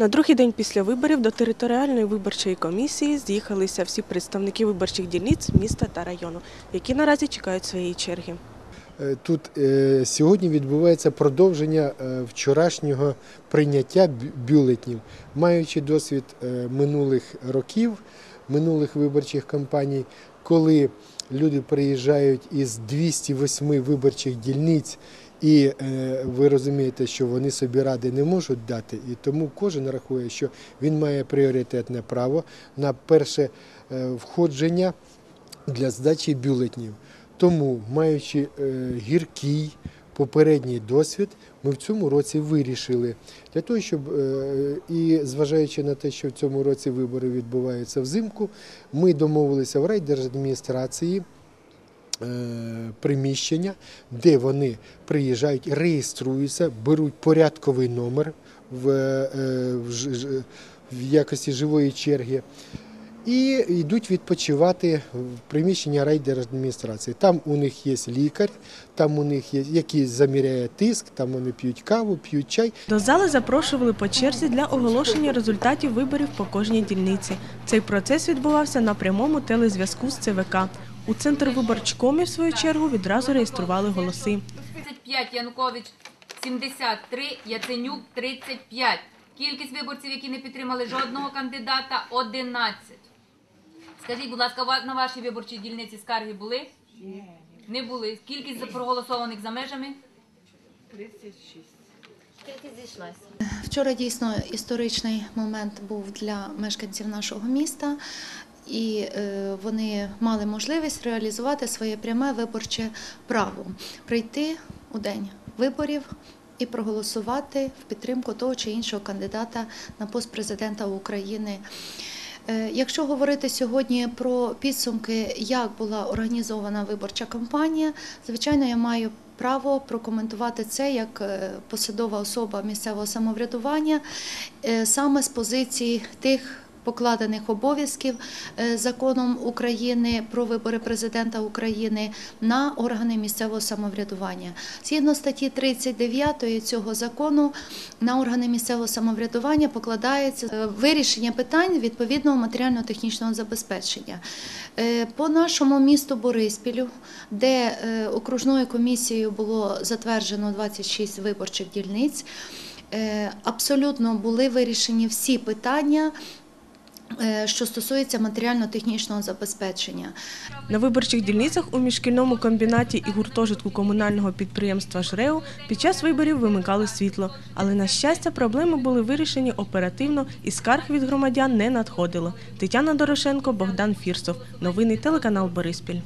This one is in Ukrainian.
На другий день після виборів до територіальної виборчої комісії з'їхалися всі представники виборчих дільниць міста та району, які наразі чекають своєї черги. Е, Тут е, сьогодні відбувається продовження е, вчорашнього прийняття бюлетнів, маючи досвід минулих років, минулих виборчих кампаній, коли люди приїжджають із 208 виборчих дільниць. І е, ви розумієте, що вони собі ради не можуть дати, і тому кожен рахує, що він має пріоритетне право на перше е, входження для здачі бюлетнів. Тому, маючи е, гіркий попередній досвід, ми в цьому році вирішили для того, щоб і зважаючи на те, що в цьому році вибори відбуваються взимку, ми домовилися в райдержадміністрації. Е, Приміщення, де вони приїжджають, реєструються, беруть порядковий номер в, е, в, ж- ж- в якості живої черги і йдуть відпочивати в приміщення райдержадміністрації. Там у них є лікар, там у них є який заміряє тиск, там вони п'ють каву, п'ють чай. До зали запрошували по черзі для оголошення результатів виборів по кожній дільниці. Цей процес відбувався на прямому телезв'язку з ЦВК. У центр виборчкомі, в свою чергу, відразу реєстрували голоси. 35 Янукович 73, Яценюк 35. Кількість виборців, які не підтримали жодного кандидата 11. Скажіть, будь ласка, ва- на вашій виборчій дільниці скарги були? Ні. Не були. Кількість за- проголосованих за межами? Вчора дійсно історичний момент був для мешканців нашого міста, і е, вони мали можливість реалізувати своє пряме виборче право прийти у день виборів. І проголосувати в підтримку того чи іншого кандидата на пост президента України. Е, Якщо говорити сьогодні про підсумки, як була організована виборча кампанія, звичайно, я маю право прокоментувати це як е, посадова особа місцевого самоврядування, саме з позиції тих. Покладених обов'язків е, законом України про вибори президента України на органи місцевого самоврядування. Згідно статті 39 цього закону на органи місцевого самоврядування покладається е, вирішення питань відповідного матеріально-технічного забезпечення. Е, По нашому місту Бориспілю, де окружною комісією було затверджено 26 виборчих дільниць, абсолютно були вирішені всі питання. Е, Що стосується матеріально-технічного забезпечення, На виборчих дільницях у міжшкільному комбінаті і гуртожитку комунального підприємства «Жреу» під час виборів вимикали світло. Але, на щастя, проблеми були вирішені оперативно і скарг від громадян не надходило. Тетяна Дорошенко, Богдан Фірсов. Новини телеканал Бориспіль.